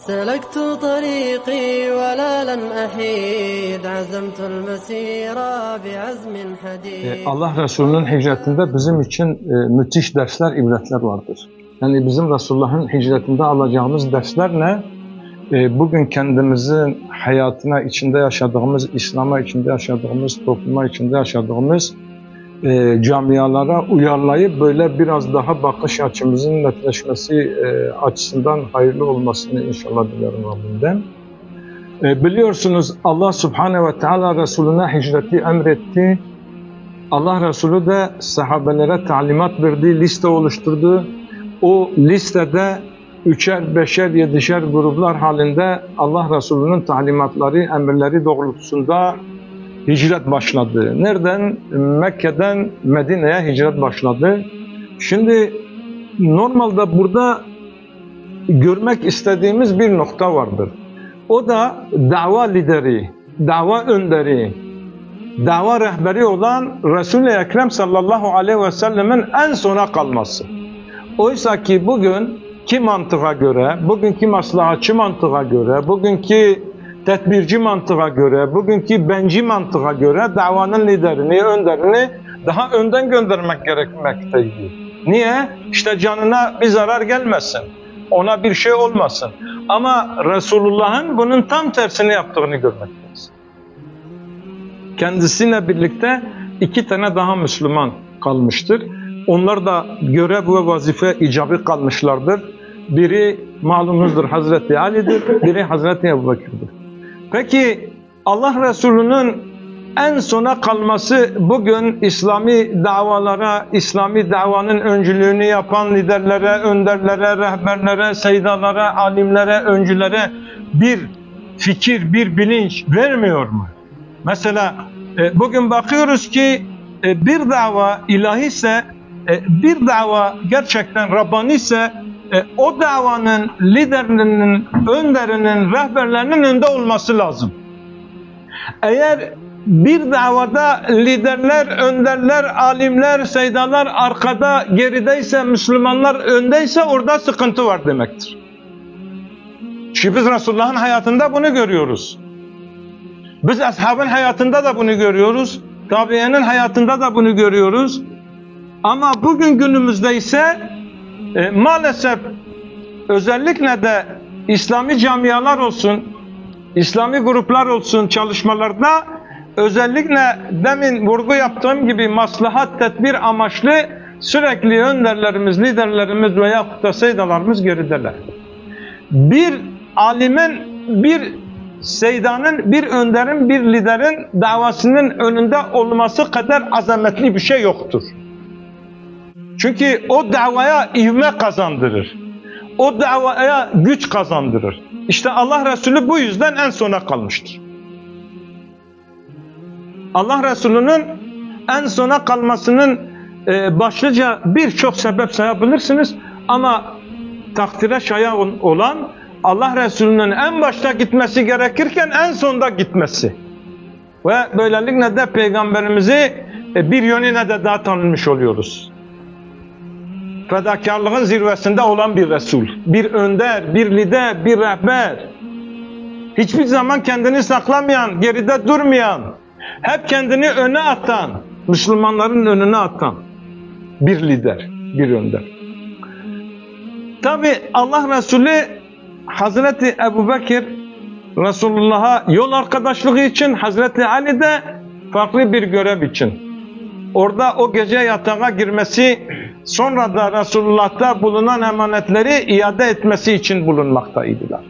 سلكت طريقي ولا لن أحيد عزمت المسير بعزم حديد E, Allah Resulü'nün hicretinde bizim için e, müthiş dersler, ibretler vardır. Yani bizim Resulullah'ın hicretinde alacağımız dersler ne? E, bugün kendimizin hayatına, içinde yaşadığımız, İslam'a içinde yaşadığımız, topluma içinde yaşadığımız e, camialara uyarlayıp böyle biraz daha bakış açımızın netleşmesi e, açısından hayırlı olmasını inşallah dilerim Rabbimden. E, biliyorsunuz Allah Subhanahu ve Teala Resulüne hicreti emretti. Allah Resulü de sahabelere talimat verdi, liste oluşturdu. O listede üçer, beşer, yedişer gruplar halinde Allah Resulü'nün talimatları, emirleri doğrultusunda hicret başladı. Nereden? Mekke'den Medine'ye hicret başladı. Şimdi normalde burada görmek istediğimiz bir nokta vardır. O da dava lideri, dava önderi, dava rehberi olan Resul-i Ekrem sallallahu aleyhi ve sellemin en sona kalması. Oysa ki bugün ki mantığa göre, bugünkü maslahatçı mantığa göre, bugünkü tedbirci mantığa göre, bugünkü benci mantığa göre davanın liderini, önderini daha önden göndermek gerekmekteydi. Niye? İşte canına bir zarar gelmesin. Ona bir şey olmasın. Ama Resulullah'ın bunun tam tersini yaptığını görmekteyiz. Kendisiyle birlikte iki tane daha Müslüman kalmıştır. Onlar da görev ve vazife icabı kalmışlardır. Biri malumunuzdur Hazreti Ali'dir, biri Hazreti Ebu Bekir'dir. Peki Allah Resulü'nün en sona kalması bugün İslami davalara, İslami davanın öncülüğünü yapan liderlere, önderlere, rehberlere, seydalara, alimlere, öncülere bir fikir, bir bilinç vermiyor mu? Mesela e, bugün bakıyoruz ki e, bir dava ilahi ise, e, bir dava gerçekten Rabbani ise e, o davanın liderlerinin, önderinin, rehberlerinin önde olması lazım. Eğer bir davada liderler, önderler, alimler, seydalar arkada, gerideyse, Müslümanlar öndeyse orada sıkıntı var demektir. Çünkü biz Resulullah'ın hayatında bunu görüyoruz. Biz ashabın hayatında da bunu görüyoruz. Tabiyenin hayatında da bunu görüyoruz. Ama bugün günümüzde ise e, maalesef özellikle de İslami camialar olsun, İslami gruplar olsun çalışmalarda özellikle demin vurgu yaptığım gibi maslahat tedbir amaçlı sürekli önderlerimiz, liderlerimiz veya da seydalarımız gerideler. Bir alimin, bir seydanın, bir önderin, bir liderin davasının önünde olması kadar azametli bir şey yoktur. Çünkü o davaya ivme kazandırır. O davaya güç kazandırır. İşte Allah Resulü bu yüzden en sona kalmıştır. Allah Resulü'nün en sona kalmasının e, başlıca birçok sebep sayabilirsiniz ama takdire şayan olan Allah Resulü'nün en başta gitmesi gerekirken en sonda gitmesi. Ve böylelikle de peygamberimizi e, bir yönüne de daha tanınmış oluyoruz. Fedakarlığın zirvesinde olan bir Resul, bir önder, bir lider, bir rehber. Hiçbir zaman kendini saklamayan, geride durmayan, hep kendini öne atan, Müslümanların önüne atan bir lider, bir önder. Tabi Allah Resulü Hazreti Ebu Bekir Resulullah'a yol arkadaşlığı için Hazreti Ali de farklı bir görev için. Orada o gece yatağa girmesi sonra da Resulullah'ta bulunan emanetleri iade etmesi için bulunmaktaydılar.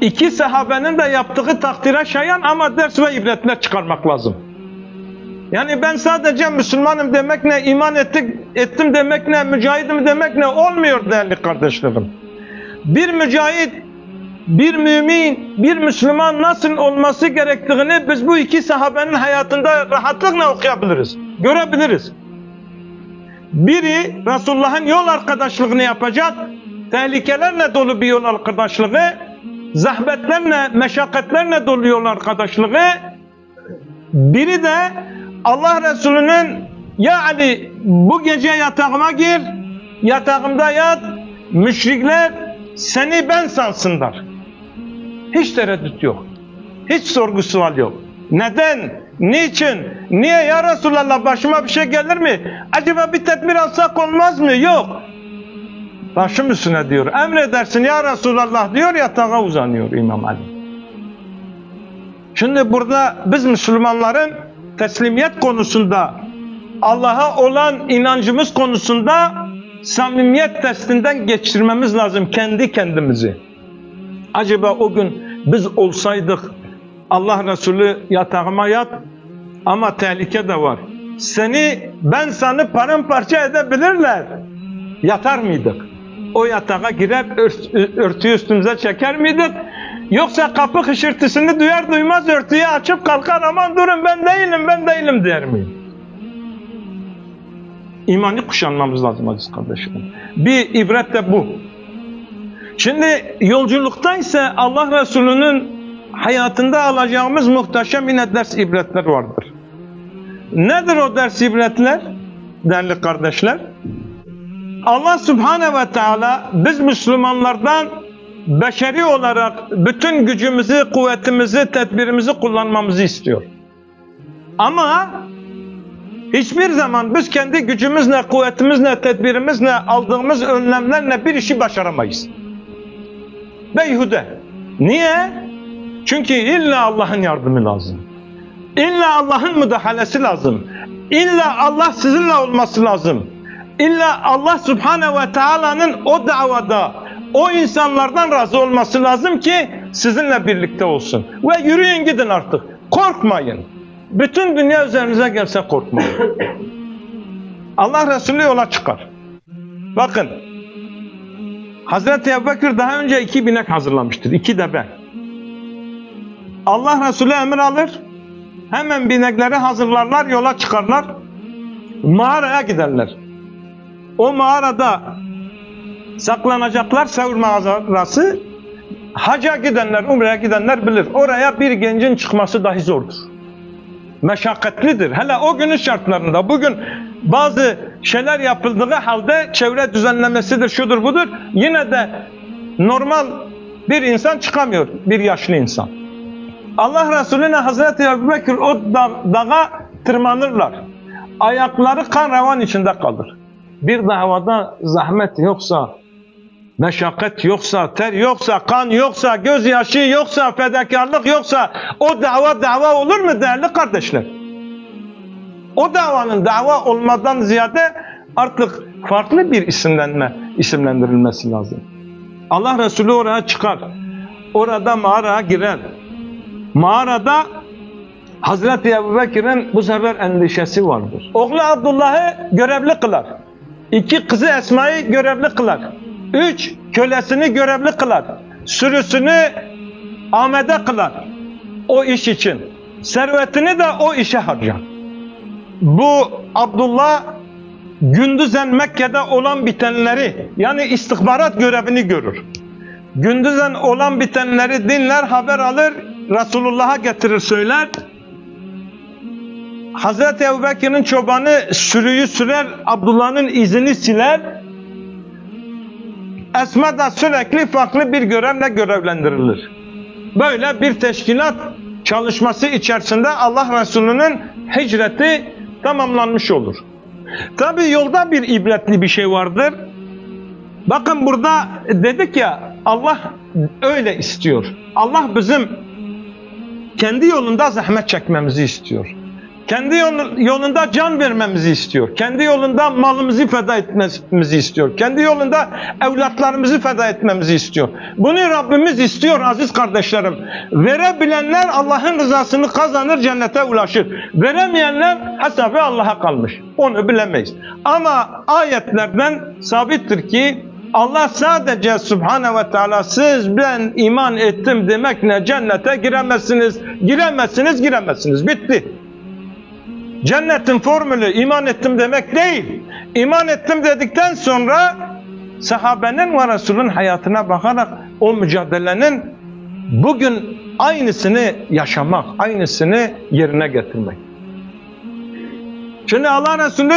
İki sahabenin de yaptığı takdire şayan ama ders ve ibretler çıkarmak lazım. Yani ben sadece Müslümanım demek ne, iman ettik, ettim demek ne, mücahidim demek ne olmuyor değerli kardeşlerim. Bir mücahit, bir mümin, bir Müslüman nasıl olması gerektiğini biz bu iki sahabenin hayatında rahatlıkla okuyabiliriz, görebiliriz. Biri Resulullah'ın yol arkadaşlığını yapacak, tehlikelerle dolu bir yol arkadaşlığı, zahmetlerle, meşakkatlerle dolu yol arkadaşlığı, biri de Allah Resulü'nün ya Ali bu gece yatağıma gir, yatağımda yat, müşrikler seni ben sansınlar. Hiç tereddüt yok. Hiç sorgu sual yok. Neden? Niçin? Niye ya Resulallah başıma bir şey gelir mi? Acaba bir tedbir alsak olmaz mı? Yok. Başım üstüne diyor. Emredersin ya Resulallah diyor yatağa uzanıyor İmam Ali. Şimdi burada biz Müslümanların teslimiyet konusunda Allah'a olan inancımız konusunda samimiyet testinden geçirmemiz lazım kendi kendimizi. Acaba o gün biz olsaydık Allah Resulü yatağıma yat ama tehlike de var. Seni ben sana paramparça edebilirler. Yatar mıydık? O yatağa girer ört- örtüyü üstümüze çeker miydik? Yoksa kapı hışırtısını duyar duymaz örtüyü açıp kalkar aman durun ben değilim ben değilim der miyim? İmanı kuşanmamız lazım aziz kardeşlerim. Bir ibret de bu. Şimdi yolculukta ise Allah Resulü'nün hayatında alacağımız muhteşem yine ders ibretler vardır. Nedir o ders ibretler? Değerli kardeşler. Allah Subhanahu ve Teala biz Müslümanlardan beşeri olarak bütün gücümüzü, kuvvetimizi, tedbirimizi kullanmamızı istiyor. Ama hiçbir zaman biz kendi gücümüzle, kuvvetimizle, tedbirimizle, aldığımız önlemlerle bir işi başaramayız. Beyhude. Niye? Çünkü illa Allah'ın yardımı lazım. İlla Allah'ın müdahalesi lazım. İlla Allah sizinle olması lazım. İlla Allah Subhanahu ve Taala'nın o davada, o insanlardan razı olması lazım ki sizinle birlikte olsun. Ve yürüyün gidin artık. Korkmayın. Bütün dünya üzerinize gelse korkmayın. Allah Resulü yola çıkar. Bakın. Hazreti Ebubekir daha önce iki binek hazırlamıştır. iki deve. Allah Resulü emir alır. Hemen binekleri hazırlarlar, yola çıkarlar. Mağaraya giderler. O mağarada saklanacaklar Sevr mağarası. Haca gidenler, umreye gidenler bilir. Oraya bir gencin çıkması dahi zordur. Meşakkatlidir. Hele o günün şartlarında. Bugün bazı şeyler yapıldığı halde çevre düzenlemesidir, şudur budur. Yine de normal bir insan çıkamıyor. Bir yaşlı insan. Allah Resulüne Hazreti Ebubekir o da, dağa tırmanırlar. Ayakları kan revan içinde kalır. Bir davada zahmet yoksa, meşakkat yoksa, ter yoksa, kan yoksa, gözyaşı yoksa, fedakarlık yoksa o dava dava olur mu değerli kardeşler? O davanın dava olmadan ziyade artık farklı bir isimlenme, isimlendirilmesi lazım. Allah Resulü oraya çıkar. Orada mağaraya girer. Mağarada Hazreti Ebubekir'in bu sefer endişesi vardır. Oğlu Abdullah'ı görevli kılar. İki kızı Esma'yı görevli kılar. Üç kölesini görevli kılar. Sürüsünü Ahmet'e kılar. O iş için. Servetini de o işe harcar. Bu Abdullah gündüzen Mekke'de olan bitenleri yani istihbarat görevini görür. Gündüzen olan bitenleri dinler, haber alır, Resulullah'a getirir söyler. Hazreti Ebubekir'in çobanı sürüyü sürer, Abdullah'ın izini siler. Esma da sürekli farklı bir görevle görevlendirilir. Böyle bir teşkilat çalışması içerisinde Allah Resulü'nün hicreti tamamlanmış olur. Tabi yolda bir ibretli bir şey vardır. Bakın burada dedik ya Allah öyle istiyor. Allah bizim kendi yolunda zahmet çekmemizi istiyor. Kendi yolu- yolunda can vermemizi istiyor. Kendi yolunda malımızı feda etmemizi istiyor. Kendi yolunda evlatlarımızı feda etmemizi istiyor. Bunu Rabbimiz istiyor aziz kardeşlerim. Verebilenler Allah'ın rızasını kazanır, cennete ulaşır. Veremeyenler hesabı Allah'a kalmış. Onu bilemeyiz. Ama ayetlerden sabittir ki Allah sadece Subhanahu ve Teala siz ben iman ettim demekle cennete giremezsiniz, giremezsiniz, giremezsiniz. Bitti. Cennetin formülü iman ettim demek değil. İman ettim dedikten sonra sahabenin ve Resulün hayatına bakarak o mücadelenin bugün aynısını yaşamak, aynısını yerine getirmek. Şimdi Allah Resulü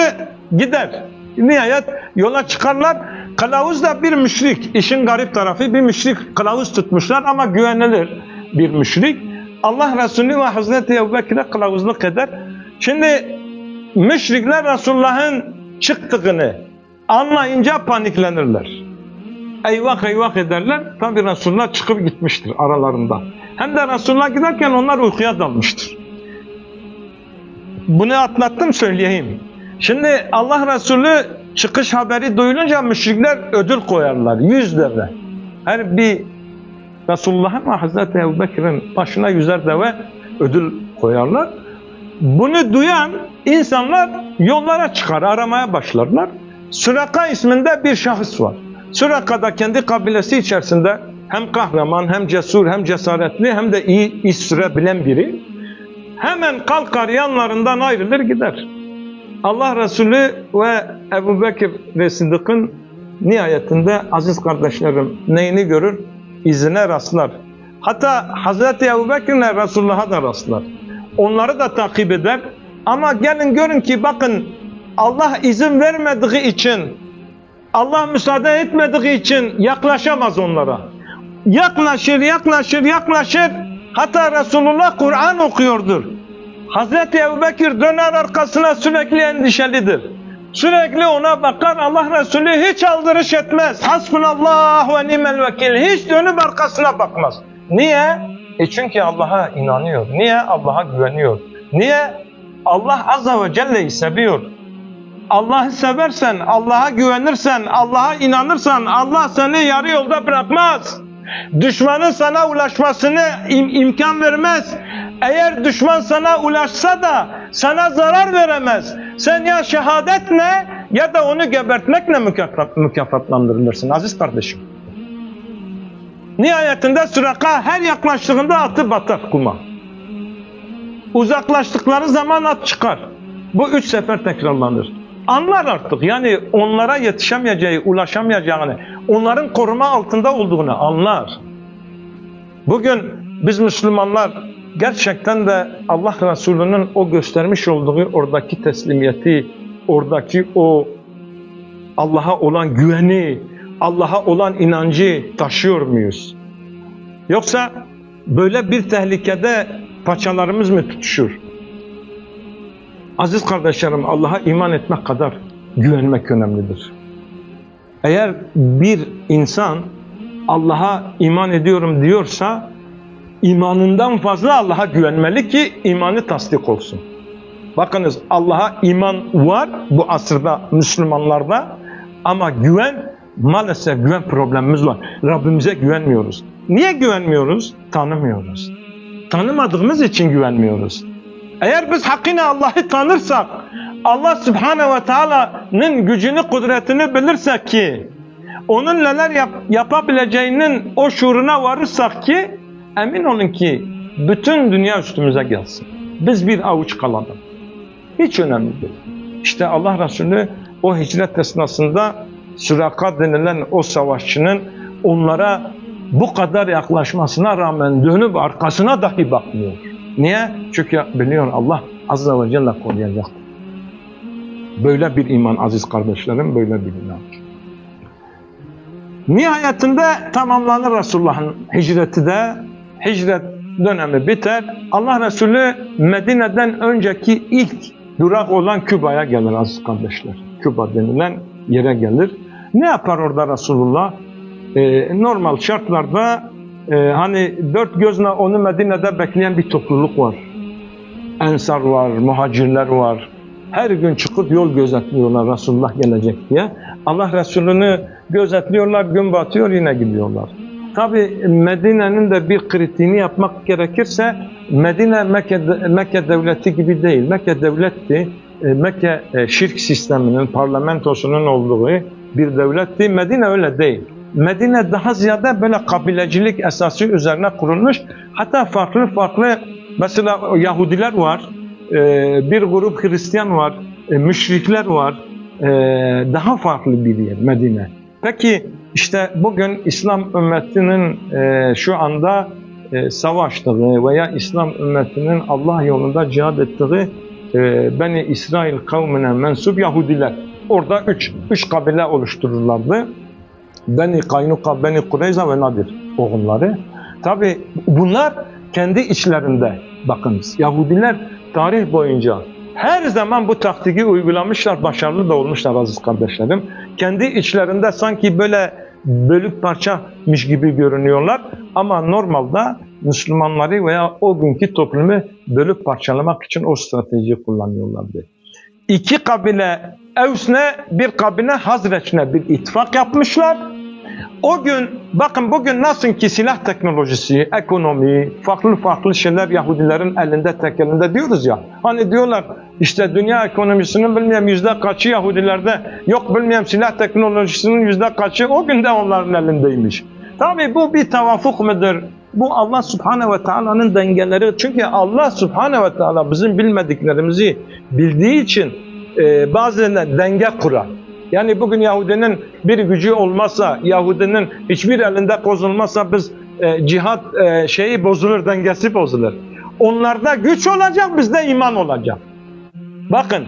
gider. Nihayet yola çıkarlar. Kılavuz da bir müşrik. İşin garip tarafı bir müşrik kılavuz tutmuşlar ama güvenilir bir müşrik. Allah Resulü ve Hazreti Ebu Bekir'e kılavuzluk eder. Şimdi müşrikler Resulullah'ın çıktığını anlayınca paniklenirler. Eyvah eyvah ederler. Tabi Resulullah çıkıp gitmiştir aralarında. Hem de Resulullah giderken onlar uykuya dalmıştır. Bunu atlattım söyleyeyim. Şimdi Allah Resulü çıkış haberi duyulunca müşrikler ödül koyarlar. Yüz deve. Her bir Resulullah'ın ve Hazreti Ebu Bekir'in başına yüzer deve ödül koyarlar. Bunu duyan insanlar yollara çıkar, aramaya başlarlar. Süraka isminde bir şahıs var. Süraka'da kendi kabilesi içerisinde hem kahraman, hem cesur, hem cesaretli, hem de iyi iş sürebilen biri. Hemen kalkar yanlarından ayrılır gider. Allah Resulü ve Ebu Bekir ve Sıddık'ın nihayetinde aziz kardeşlerim neyini görür? İzine rastlar. Hatta Hazreti Ebu Bekir'le Resulullah'a da rastlar. Onları da takip eder. Ama gelin görün ki bakın Allah izin vermediği için, Allah müsaade etmediği için yaklaşamaz onlara. Yaklaşır, yaklaşır, yaklaşır. Hatta Resulullah Kur'an okuyordur. Hazreti Ebubekir döner arkasına sürekli endişelidir. Sürekli ona bakar Allah Resulü hiç aldırış etmez. Hasbunallah ve nimel vekil. Hiç dönüp arkasına bakmaz. Niye? E çünkü Allah'a inanıyor. Niye? Allah'a güveniyor. Niye? Allah Azza ve Celle'yi seviyor. Allah'ı seversen, Allah'a güvenirsen, Allah'a inanırsan Allah seni yarı yolda bırakmaz. Düşmanın sana ulaşmasını im- imkan vermez. Eğer düşman sana ulaşsa da sana zarar veremez. Sen ya şehadetle ya da onu gebertmekle mükafat, mükafatlandırılırsın aziz kardeşim. Nihayetinde Süraka her yaklaştığında atı batar kuma. Uzaklaştıkları zaman at çıkar. Bu üç sefer tekrarlanır. Anlar artık yani onlara yetişemeyeceği, ulaşamayacağını, onların koruma altında olduğunu anlar. Bugün biz Müslümanlar gerçekten de Allah Resulü'nün o göstermiş olduğu oradaki teslimiyeti, oradaki o Allah'a olan güveni, Allah'a olan inancı taşıyor muyuz? Yoksa böyle bir tehlikede paçalarımız mı tutuşur? Aziz kardeşlerim Allah'a iman etmek kadar güvenmek önemlidir. Eğer bir insan Allah'a iman ediyorum diyorsa imanından fazla Allah'a güvenmeli ki imanı tasdik olsun. Bakınız Allah'a iman var bu asırda Müslümanlarda ama güven maalesef güven problemimiz var. Rabbimize güvenmiyoruz. Niye güvenmiyoruz? Tanımıyoruz. Tanımadığımız için güvenmiyoruz. Eğer biz hakkıyla Allah'ı tanırsak, Allah Subhanahu ve Taala'nın gücünü, kudretini bilirsek ki, onun neler yap, yapabileceğinin o şuuruna varırsak ki, emin olun ki bütün dünya üstümüze gelsin. Biz bir avuç kalalım. Hiç önemli değil. İşte Allah Resulü o hicret esnasında Süraka denilen o savaşçının onlara bu kadar yaklaşmasına rağmen dönüp arkasına dahi bakmıyor. Niye? Çünkü biliyor Allah Azze ve Celle koruyacak. Böyle bir iman aziz kardeşlerim, böyle bir iman. Nihayetinde tamamlanır Resulullah'ın hicreti de, hicret dönemi biter. Allah Resulü Medine'den önceki ilk durak olan Küba'ya gelir aziz kardeşler. Küba denilen yere gelir. Ne yapar orada Resulullah? Ee, normal şartlarda e, hani dört gözle onu Medine'de bekleyen bir topluluk var. Ensar var, muhacirler var. Her gün çıkıp yol gözetliyorlar Resulullah gelecek diye. Allah Resulü'nü gözetliyorlar, gün batıyor yine gidiyorlar. Tabi Medine'nin de bir kritiğini yapmak gerekirse Medine Mekke, Mekke devleti gibi değil. Mekke devletti. E, Mekke e, şirk sisteminin, parlamentosunun olduğu bir devletti. Medine öyle değil. Medine daha ziyade böyle kabilecilik esası üzerine kurulmuş. Hatta farklı farklı mesela Yahudiler var, e, bir grup Hristiyan var, müşrikler var. Daha farklı bir yer Medine. Peki işte bugün İslam ümmetinin e, şu anda e, savaştığı veya İslam ümmetinin Allah yolunda cihad ettiği e, Beni İsrail kavmine mensup Yahudiler. Orada üç, üç kabile oluştururlardı. Beni Kaynuka, Beni Kureyza ve Nadir oğulları. Tabi bunlar kendi içlerinde bakınız Yahudiler tarih boyunca her zaman bu taktiği uygulamışlar, başarılı da olmuşlar aziz kardeşlerim. Kendi içlerinde sanki böyle bölük parçamış gibi görünüyorlar ama normalde Müslümanları veya o günkü toplumu bölüp parçalamak için o stratejiyi kullanıyorlardı. İki kabile Evs'ne bir kabile Hazreç'ne bir ittifak yapmışlar. O gün bakın bugün nasıl ki silah teknolojisi, ekonomi, farklı farklı şeyler Yahudilerin elinde tek elinde diyoruz ya. Hani diyorlar işte dünya ekonomisinin bilmem yüzde kaçı Yahudilerde yok bilmem silah teknolojisinin yüzde kaçı o gün de onların elindeymiş. Tabi bu bir tevafuk mudur? Bu Allah Subhanahu ve Taala'nın dengeleri. Çünkü Allah Subhanahu ve Taala bizim bilmediklerimizi bildiği için e, bazen denge kurar. Yani bugün Yahudinin bir gücü olmazsa, Yahudinin hiçbir elinde koz olmazsa biz e, cihat e, şeyi bozulur, dengesi bozulur. Onlarda güç olacak, bizde iman olacak. Bakın,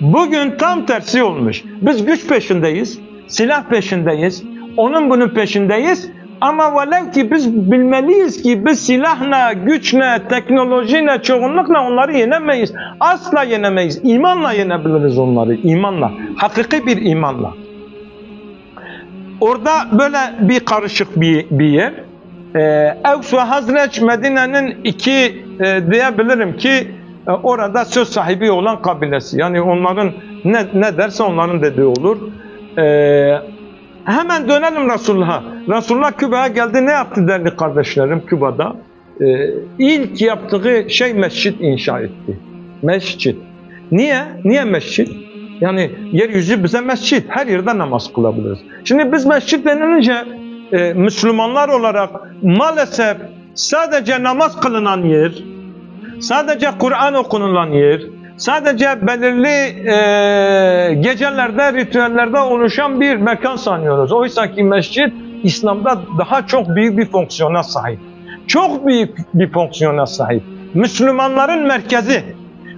bugün tam tersi olmuş. Biz güç peşindeyiz, silah peşindeyiz, onun bunun peşindeyiz. Ama velev ki biz bilmeliyiz ki biz silahla, güçle, teknolojiyle, çoğunlukla onları yenemeyiz. Asla yenemeyiz. İmanla yenebiliriz onları. İmanla. Hakiki bir imanla. Orada böyle bir karışık bir, bir yer. Ee, Evs ve Hazreç Medine'nin iki e, diyebilirim ki e, orada söz sahibi olan kabilesi. Yani onların ne, ne derse onların dediği olur. Ee, Hemen dönelim Resulullah'a. Resulullah Küba'ya geldi. Ne yaptı değerli kardeşlerim Küba'da? Ee, ilk yaptığı şey mescit inşa etti. Mescit. Niye? Niye mescit? Yani yeryüzü bize mescit. Her yerde namaz kılabiliriz. Şimdi biz mescit denilince e, Müslümanlar olarak maalesef sadece namaz kılınan yer, sadece Kur'an okunulan yer, sadece belirli e, gecelerde, ritüellerde oluşan bir mekan sanıyoruz. Oysa ki mescit İslam'da daha çok büyük bir fonksiyona sahip. Çok büyük bir fonksiyona sahip. Müslümanların merkezi,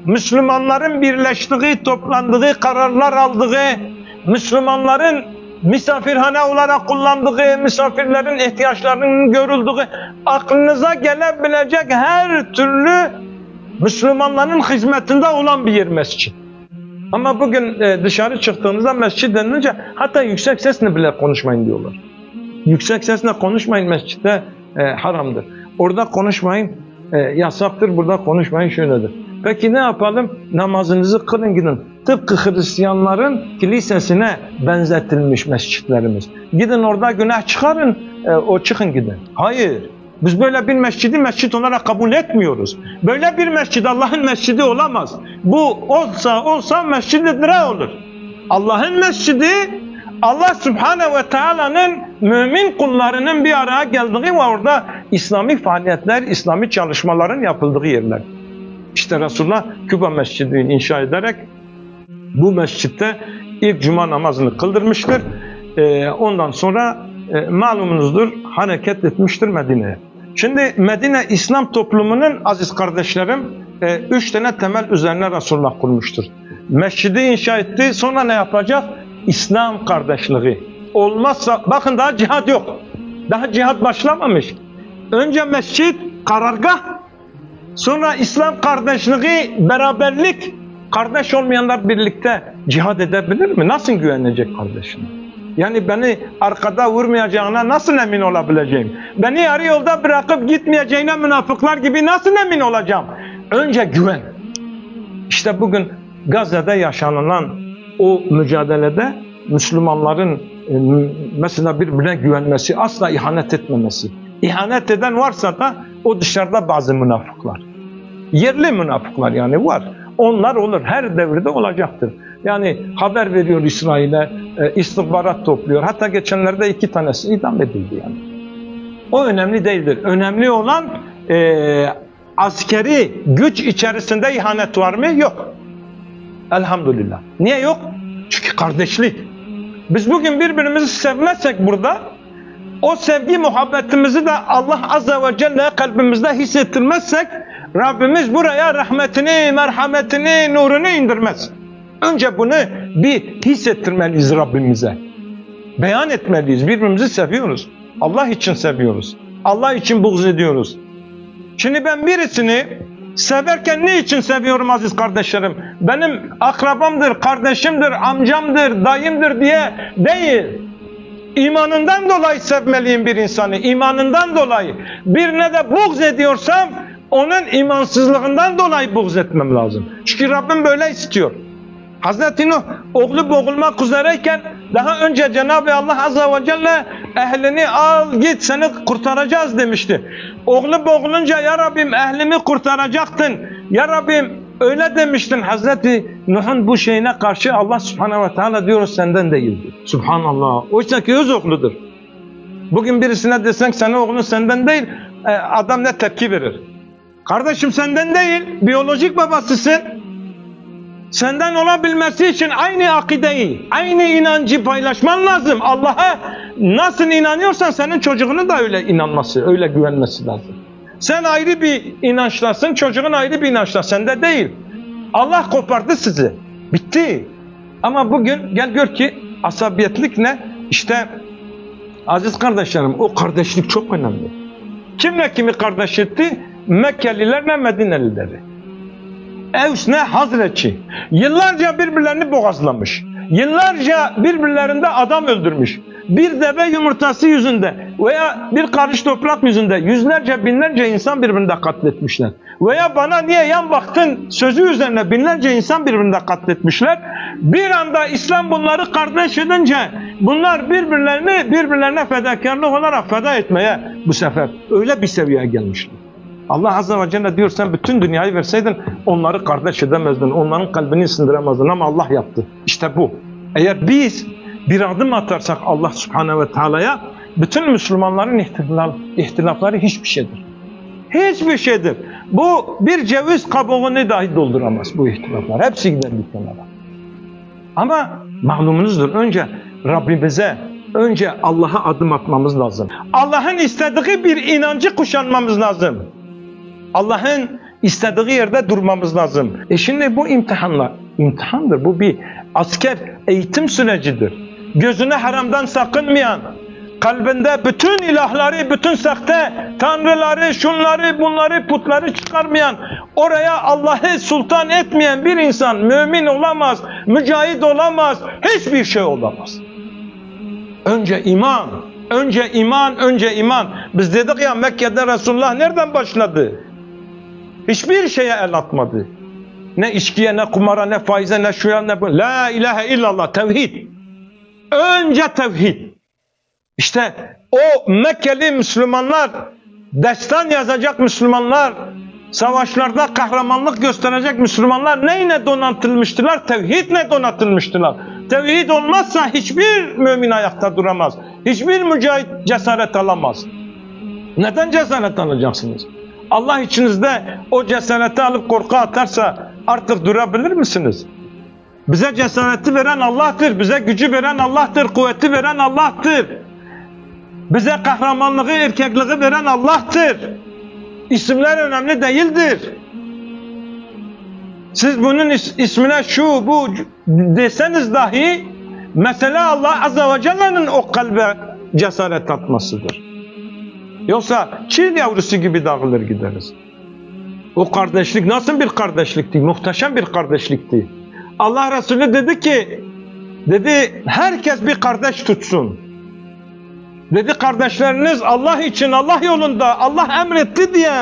Müslümanların birleştiği, toplandığı, kararlar aldığı, Müslümanların misafirhane olarak kullandığı, misafirlerin ihtiyaçlarının görüldüğü, aklınıza gelebilecek her türlü Müslümanların hizmetinde olan bir yer mescit. Ama bugün e, dışarı çıktığınızda mescid denilince hatta yüksek sesle bile konuşmayın diyorlar. Yüksek sesle konuşmayın mescitte e, haramdır. Orada konuşmayın e, yasaktır, burada konuşmayın şöyledir. Peki ne yapalım? Namazınızı kılın gidin. Tıpkı Hristiyanların kilisesine benzetilmiş mescitlerimiz. Gidin orada günah çıkarın, e, o çıkın gidin. Hayır. Biz böyle bir mescidi mescit olarak kabul etmiyoruz. Böyle bir mescid Allah'ın mescidi olamaz. Bu olsa olsa mescid-i olur. Allah'ın mescidi Allah Subhanahu ve Taala'nın mümin kullarının bir araya geldiği ve orada İslami faaliyetler, İslami çalışmaların yapıldığı yerler. İşte Resulullah Küba Mescidi'ni inşa ederek bu mescitte ilk cuma namazını kıldırmıştır. Ee, ondan sonra e, malumunuzdur hareket etmiştir Medine'ye. Şimdi Medine İslam toplumunun aziz kardeşlerim e, üç tane temel üzerine Resulullah kurmuştur. Mescidi inşa etti sonra ne yapacak? İslam kardeşliği. Olmazsa bakın daha cihat yok. Daha cihat başlamamış. Önce mescit, karargah, sonra İslam kardeşliği, beraberlik. Kardeş olmayanlar birlikte cihad edebilir mi? Nasıl güvenecek kardeşine? Yani beni arkada vurmayacağına nasıl emin olabileceğim? Beni yarı yolda bırakıp gitmeyeceğine münafıklar gibi nasıl emin olacağım? Önce güven. İşte bugün Gazze'de yaşanılan o mücadelede Müslümanların e, mesela birbirine güvenmesi, asla ihanet etmemesi. İhanet eden varsa da o dışarıda bazı münafıklar. Yerli münafıklar yani var. Onlar olur. Her devirde olacaktır. Yani haber veriyor İsrail'e, e, istihbarat topluyor. Hatta geçenlerde iki tanesi idam edildi yani. O önemli değildir. Önemli olan e, askeri güç içerisinde ihanet var mı? Yok. Elhamdülillah. Niye yok? Çünkü kardeşlik. Biz bugün birbirimizi sevmezsek burada o sevgi muhabbetimizi de Allah Azze ve Celle kalbimizde hissettirmezsek Rabbimiz buraya rahmetini, merhametini, nurunu indirmez. Önce bunu bir hissettirmeliyiz Rabbimize. Beyan etmeliyiz. Birbirimizi seviyoruz. Allah için seviyoruz. Allah için buğz ediyoruz. Şimdi ben birisini severken ne için seviyorum aziz kardeşlerim? Benim akrabamdır, kardeşimdir, amcamdır, dayımdır diye değil. İmanından dolayı sevmeliyim bir insanı. İmanından dolayı. Birine de buğz ediyorsam onun imansızlığından dolayı buğz etmem lazım. Çünkü Rabbim böyle istiyor. Hazreti Nuh oğlu boğulmak üzereyken daha önce Cenab-ı Allah Azze ve Celle ehlini al git seni kurtaracağız demişti. Oğlu boğulunca ya Rabbim ehlimi kurtaracaktın. Ya Rabbim öyle demiştin Hazreti Nuh'un bu şeyine karşı Allah Subhanahu ve Teala diyor senden değildir. Subhanallah. Oysa ki öz oğludur. Bugün birisine desen senin oğlun senden değil e, adam ne tepki verir? Kardeşim senden değil biyolojik babasısın. Senden olabilmesi için aynı akideyi, aynı inancı paylaşman lazım. Allah'a nasıl inanıyorsan senin çocuğunun da öyle inanması, öyle güvenmesi lazım. Sen ayrı bir inançlasın, çocuğun ayrı bir inançla. Sende değil. Allah kopardı sizi. Bitti. Ama bugün gel gör ki asabiyetlik ne? İşte aziz kardeşlerim o kardeşlik çok önemli. Kimle kimi kardeş etti? Mekkelilerle Medinelileri. Evs ne Hazretçi. Yıllarca birbirlerini boğazlamış. Yıllarca birbirlerinde adam öldürmüş. Bir deve yumurtası yüzünde veya bir karış toprak yüzünde yüzlerce binlerce insan birbirinde katletmişler. Veya bana niye yan baktın sözü üzerine binlerce insan birbirinde katletmişler. Bir anda İslam bunları kardeş edince bunlar birbirlerini birbirlerine fedakarlık olarak feda etmeye bu sefer öyle bir seviyeye gelmişler. Allah Azze ve Celle diyor sen bütün dünyayı verseydin onları kardeş edemezdin. Onların kalbini sindiremezdin ama Allah yaptı. İşte bu. Eğer biz bir adım atarsak Allah Subhanahu ve Teala'ya bütün Müslümanların ihtilaf, ihtilafları hiçbir şeydir. Hiçbir şeydir. Bu bir ceviz kabuğunu dahi dolduramaz bu ihtilaflar. Hepsi gider bir. Ama malumunuzdur önce Rabbimize önce Allah'a adım atmamız lazım. Allah'ın istediği bir inancı kuşanmamız lazım. Allah'ın istediği yerde durmamız lazım. E şimdi bu imtihanlar, imtihandır. Bu bir asker eğitim sürecidir. Gözüne haramdan sakınmayan, kalbinde bütün ilahları, bütün sahte tanrıları, şunları, bunları, putları çıkarmayan, oraya Allah'ı sultan etmeyen bir insan mümin olamaz, mücahit olamaz, hiçbir şey olamaz. Önce iman, önce iman, önce iman. Biz dedik ya Mekke'de Resulullah nereden başladı? Hiçbir şeye el atmadı. Ne içkiye, ne kumara, ne faize, ne şuya, ne bu. La ilahe illallah, tevhid. Önce tevhid. İşte o Mekkeli Müslümanlar, destan yazacak Müslümanlar, savaşlarda kahramanlık gösterecek Müslümanlar neyle donatılmıştılar? Tevhidle donatılmıştılar. Tevhid olmazsa hiçbir mümin ayakta duramaz. Hiçbir mücahit cesaret alamaz. Neden cesaret alacaksınız? Allah içinizde o cesareti alıp korku atarsa artık durabilir misiniz? Bize cesareti veren Allah'tır. Bize gücü veren Allah'tır. Kuvveti veren Allah'tır. Bize kahramanlığı, erkekliği veren Allah'tır. İsimler önemli değildir. Siz bunun is- ismine şu bu deseniz dahi mesele Allah Azze ve Celle'nin o kalbe cesaret atmasıdır. Yoksa çil yavrusu gibi dağılır gideriz. O kardeşlik nasıl bir kardeşlikti? Muhteşem bir kardeşlikti. Allah Resulü dedi ki, dedi herkes bir kardeş tutsun. Dedi kardeşleriniz Allah için, Allah yolunda, Allah emretti diye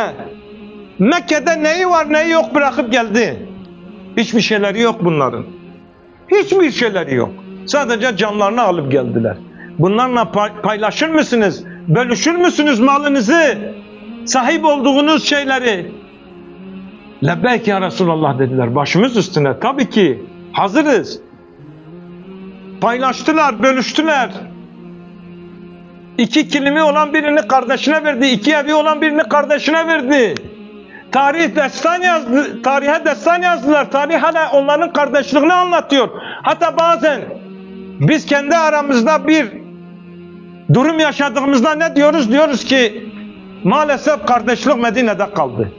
Mekke'de neyi var neyi yok bırakıp geldi. Hiçbir şeyleri yok bunların. Hiçbir şeyleri yok. Sadece canlarını alıp geldiler. Bunlarla pay- paylaşır mısınız? Bölüşür müsünüz malınızı? Sahip olduğunuz şeyleri? Lebbeyk ya Resulallah dediler. Başımız üstüne. Tabii ki. Hazırız. Paylaştılar, bölüştüler. İki kilimi olan birini kardeşine verdi. iki evi olan birini kardeşine verdi. Tarih destan yazdı, tarihe destan yazdılar. Tarih hala onların kardeşliğini anlatıyor. Hatta bazen biz kendi aramızda bir durum yaşadığımızda ne diyoruz? Diyoruz ki maalesef kardeşlik Medine'de kaldı.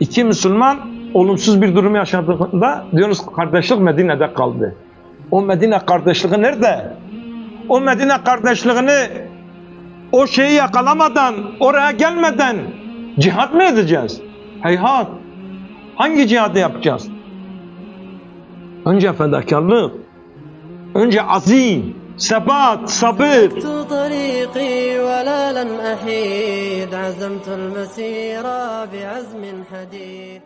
İki Müslüman olumsuz bir durum yaşadığında diyoruz kardeşlik Medine'de kaldı. O Medine kardeşliği nerede? o Medine kardeşliğini o şeyi yakalamadan, oraya gelmeden cihat mı edeceğiz? Heyhat. Hangi cihadı yapacağız? Önce fedakarlık, önce azim, sebat, sabır. طريقي ولا لن أحيد عزمت المسير بعزم حديد